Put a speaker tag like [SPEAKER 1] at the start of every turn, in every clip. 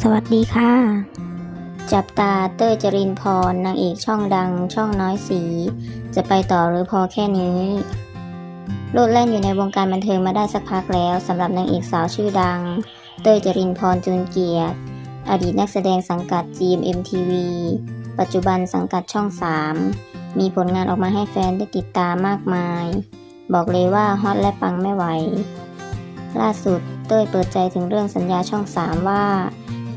[SPEAKER 1] สวัสดีค่ะ จับตาเต้ยจรินพรนางเอกช่องดังช่องน้อยสี จะไปต่อหรือพอแค่นี้โลดแล่นอยู่ในวงการบันเทิงมาได้สักพักแล้วสำหรับนางเอกสาวชื่อดัง เต้ยจรินพรจุนเกียรติ อดีตนักแสดงสังกัด GMMTV ปัจจุบันสังกัดช่อง 3 มีผลงานออกมาให้แฟนได้ติดตามมากมาย บอกเลยว่าฮอตและปังไม่ไหว ล่าสุด เต้ยเปิดใจถึงเรื่องสัญญาช่อง 3 ว่า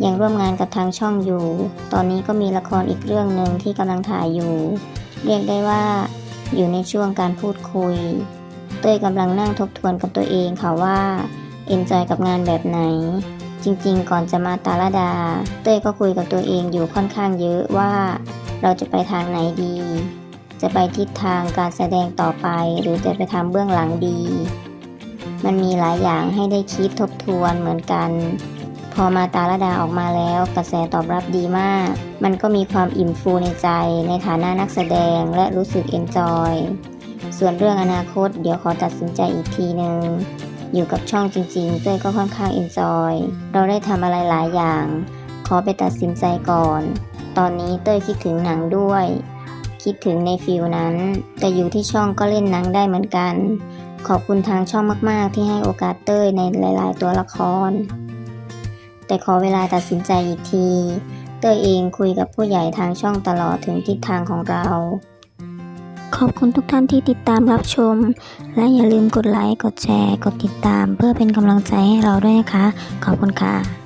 [SPEAKER 1] ยังร่วมงานกับทางช่องอยู่ ตอนนี้ก็มีละครอีกเรื่องหนึ่งที่กำลังถ่ายอยู่ เรียกได้ว่า อยู่ในช่วงการพูดคุย เต้ยกำลังนั่งทบทวนกับตัวเองค่ะว่าเอนจอยกับงานแบบไหน จริงๆ ก่อนจะมาตาลดา เต้ยก็คุยกับตัวเองอยู่ค่อนข้างเยอะว่า เราจะไปทางไหนดี จะไปทิศทางการแสดงต่อไป หรือจะไปทำเบื้องหลังดี มันมีหลายอย่างให้ได้คิดทบทวนเหมือนกัน พอมาตาลดาออกมาแล้วกระแสตอบรับดีมาก มันก็มีความอิ่มฟูในใจในฐานะนักแสดงและรู้สึกเอนจอย ส่วนเรื่องอนาคตเดี๋ยวขอตัดสินใจอีกทีหนึ่งอยู่กับช่องจริงๆเต้ยก็ค่อนข้างเอนจอย เราได้ทำอะไรหลายอย่าง ขอไปตัดสินใจก่อน ตอนนี้เต้ยคิดถึงหนังด้วย คิดถึงในฟิลนั้น แต่อยู่ที่ช่องก็เล่นหนังได้เหมือนกัน ขอบคุณทางช่องมาก ๆ ที่ให้โอกาสเต้ยในหลาย ๆ ตัวละคร แต่ขอเวลาตัดสินใจอีกที เต้ยเองคุยกับผู้ใหญ่ทางช่องตลอดถึงทิศทางของเรา ขอบคุณทุกท่านที่ติดตามรับชม และอย่าลืมกดไลค์ กดแชร์ กดติดตาม เพื่อเป็นกำลังใจให้เราด้วยนะคะ ขอบคุณค่ะ